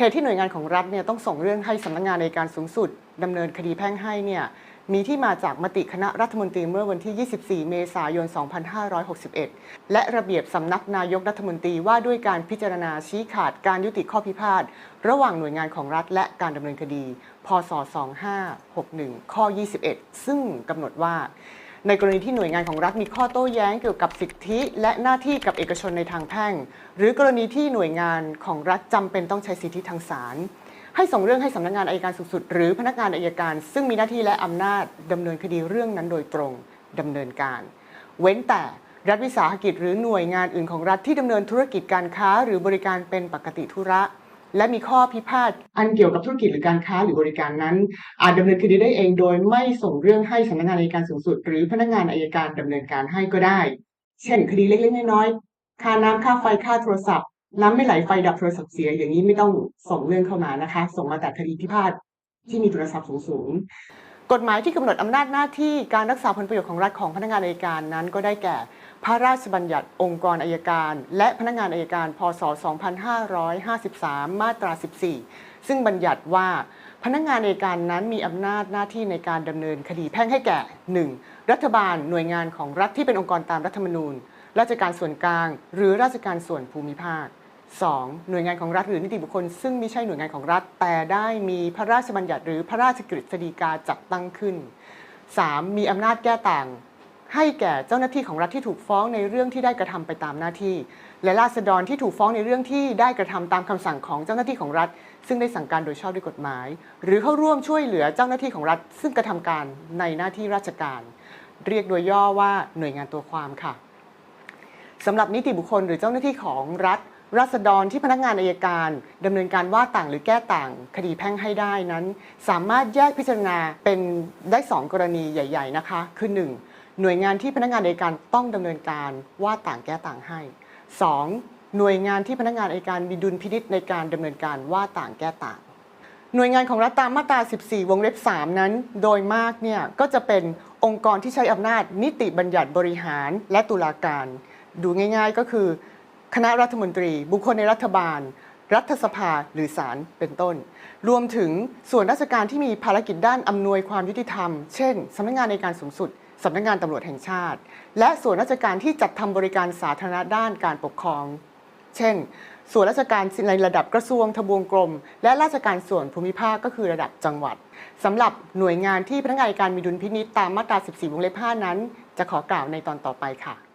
เหตุที่หน่วยงานของรัฐเนี่ยต้องส่งเรื่องให้สำนักงานในการสูงสุดดำเนินคดีแพ่งให้เนี่ยมีที่มาจากมติคณะรัฐมนตรีเมื่อวันที่ 24 เมษายน 2561 และระเบียบสำนักนายกรัฐมนตรีว่าด้วยการพิจารณาชี้ขาดการยุติข้อพิพาทระหว่างหน่วยงานของรัฐและการดำเนินคดี พศ 2561 ข้อ 21 ซึ่งกำหนดว่า ในกรณีที่หน่วยงานของรัฐมีข้อโต้แย้งเกี่ยวกับสิทธิ และหน้าที่กับเอกชนในทางแพ่ง หรือกรณีที่หน่วยงานของรัฐจำเป็นต้องใช้สิทธิทางศาลให้ส่งเรื่องให้สำนักงานอายการสูงสุด หรือพนักงานอายการ ซึ่งมีหน้าที่และอำนาจดำเนินคดีเรื่องนั้นโดยตรงดำเนินการ เว้นแต่รัฐวิสาหกิจหรือหน่วยงานอื่นของรัฐที่ดำเนินธุรกิจการค้าหรือบริการเป็นปกติธุระ และมีข้อพิพาทอันเกี่ยวกับธุรกิจหรือการค้าหรือบริการนั้น อาจดำเนินคดีได้เองโดยไม่ส่งเรื่องให้สำนักงานอัยการสูงสุด หรือพนักงานอัยการดำเนินการให้ก็ได้ เช่น คดีเล็กๆน้อยๆค่าน้ำค่าไฟค่าโทรศัพท์ น้ำไม่ไหลไฟดับโทรศัพท์เสียอย่างนี้ไม่ต้องส่งเรื่องเข้ามานะคะ ส่งมาแต่คดีพิพาทที่มีโทรศัพท์สูงๆ กฎหมายที่กำหนดอำนาจหน้าที่การรักษาผลประโยชน์ของรัฐของพนักงานอัยการนั้น ก็ได้แก่ พระราชบัญญัติองค์กรอัยการ และพนักงานอัยการ พศ 2553 มาตรา 14 ซึ่งบัญญัติว่าพนักงานอัยการนั้นมีอำนาจหน้าที่ในการดำเนินคดีแพ่งให้แก่ 1. รัฐบาลหน่วยงานของรัฐที่เป็นองค์กรตามรัฐธรรมนูญ ราชการส่วนกลาง หรือราชการส่วนภูมิภาค 2. หน่วยงานของรัฐหรือนิติบุคคล ซึ่งไม่ใช่หน่วยงานของรัฐ แต่ได้มีพระราชบัญญัติหรือพระราชกฤษฎีกาจัดตั้งขึ้น 3. มีอำนาจแก้ต่าง ให้แก่เจ้าหน้าที่ของรัฐที่ถูกฟ้องในเรื่องที่ได้กระทำไปตามหน้าที่ และราษฎรที่ถูกฟ้องในเรื่องที่ได้กระทำตามคำสั่งของเจ้าหน้าที่ของรัฐ ซึ่งได้สั่งการโดยชอบด้วยกฎหมาย หรือเข้าร่วมช่วยเหลือเจ้าหน้าที่ของรัฐ ซึ่งกระทำการในหน้าที่ราชการ เรียกโดยย่อว่าหน่วยงานตัวความค่ะสำหรับนิติบุคคลหรือเจ้าหน้าที่ของรัฐ ราษฎรที่พนักงานอายการดำเนินการว่าต่างหรือแก้ต่างคดีแพ่งให้ได้นั้น สามารถแยกพิจารณาเป็นได้ 2 กรณีใหญ่ ๆ นะคะ คือ 1. หน่วยงานที่พนักงานอายการต้องดำเนินการว่าต่างแก้ต่างให้ 2. หน่วยงานที่พนักงานอายการมีดุลพินิษในการดำเนินการว่าต่างแก้ต่าง หน่วยงานของรัฐตามมาตรา 14 วงเล็บ 3 นั้น โดยมากเนี่ยก็จะเป็นองค์กรที่ใช้อำนาจนิติบัญญัติบริหารและตุลาการ ดูง่าย ๆ ก็คือ คณะรัฐมนตรี บุคคลในรัฐบาล รัฐสภาหรือศาลเป็นต้น รวมถึงส่วนราชการที่มีภารกิจด้านอำนวยความยุติธรรม เช่นสำนักงานในการสูงสุดสำนักงานตำรวจแห่งชาติ และส่วนราชการที่จัดทำบริการสาธารณะด้านการปกครอง เช่น ส่วนราชการในระดับกระทรวงทบวงกรม และราชการส่วนภูมิภาคก็คือระดับจังหวัดสำหรับหน่วยงานที่พนักงานการมีดุลพินิจตามมาตรา 14 วงเล็บ 5 นั้น จะขอกล่าวในตอนต่อไปค่ะ